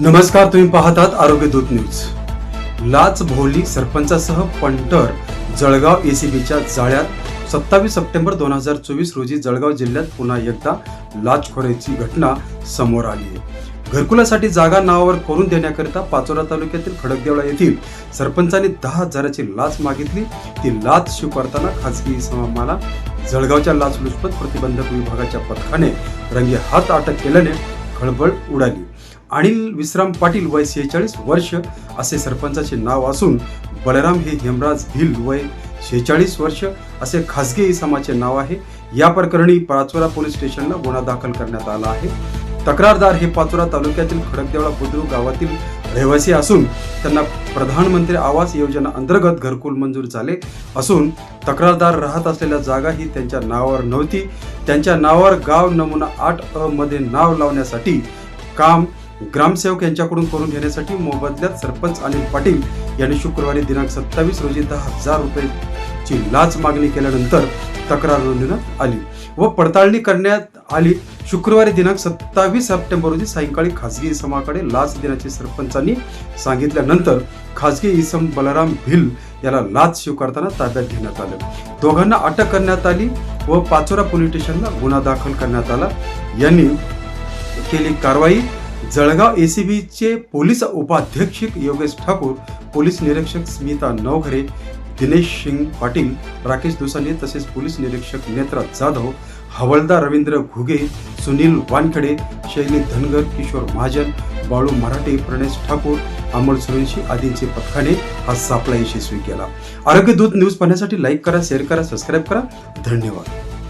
नमस्कार तुम्ही पाहतात आरोग्य दूत न्यूज. लाच भोवली सरपंचासह पंटर जळगाव एसीबीच्या जाळ्यात सत्तावीस सप्टेंबर दोन हजार चोवीस रोजी जळगाव जिल्ह्यात पुन्हा एकदा लाचखोरीची घटना समोर आली आहे. घरकुलासाठी जागा नावावर करून देण्याकरिता पाचोरा तालुक्यातील खडकदेवळा येथील सरपंचांनी दहा हजाराची लाच मागितली. ती लाच स्वीकारताना खासगी समाला जळगावच्या लाचलुचपत प्रतिबंधक विभागाच्या पथकाने रंगे हात अटक केल्याने खळबळ उडाली. अनिल विश्राम पाटील वय सेहेचाळीस वर्ष असे सरपंचाचे नाव असून बलराम हे हेमराज भिल वय शेहेचाळीस वर्ष असे खासगी इसमाचे नाव आहे. या प्रकरणी पाचोरा पोलीस स्टेशनला गुन्हा दाखल करण्यात आला आहे. तक्रारदार हे पाचोरा तालुक्यातील खडकदेवळा बुद्रुक गावातील रहिवासी असून त्यांना प्रधानमंत्री आवास योजना अंतर्गत घरकुल मंजूर झाले असून तक्रारदार राहत असलेल्या जागा ही त्यांच्या नावावर नव्हती. त्यांच्या नावावर गाव नमुना आठ अ मध्ये नाव लावण्यासाठी काम ग्रामसेवक यांच्याकडून करून घेण्यासाठी मोबदल्यात सरपंच अनिल पाटील यांनी शुक्रवारी दिनांक सत्तावीस रोजी दहा हजार रुपयाची लाच मागणी केल्यानंतर तक्रार नोंदवण्यात आली व पडताळणी करण्यात आली. शुक्रवारी दिनांक सत्तावीस सप्टेंबर रोजी सायंकाळी खासगी इसमाकडे लाच देण्याचे सरपंचांनी सांगितल्यानंतर खासगी इसम बलराम भिल याला लाच स्वीकारताना ताब्यात घेण्यात आलं. दोघांना अटक करण्यात आली व पाचोरा पोलीस स्टेशनला गुन्हा दाखल करण्यात आला. यांनी केली कारवाई. जळगाव एसीबीचे पोलीस उपाध्यक्ष योगेश ठाकूर पोलीस निरीक्षक स्मिता नवघरे दिनेश सिंग पाटील राकेश दुसाने तसेच पोलीस निरीक्षक नेत्रा जाधव हवलदार रवींद्र घुगे सुनील वानखेडे शैली धनगर किशोर महाजन बाळू मराठे प्रणेश ठाकूर अमोल सुरेशी आदींचे पथकाने हा सापळा यशस्वी केला. आरोग्य दूत न्यूज पाहण्यासाठी लाईक करा शेअर करा सबस्क्राईब करा. धन्यवाद.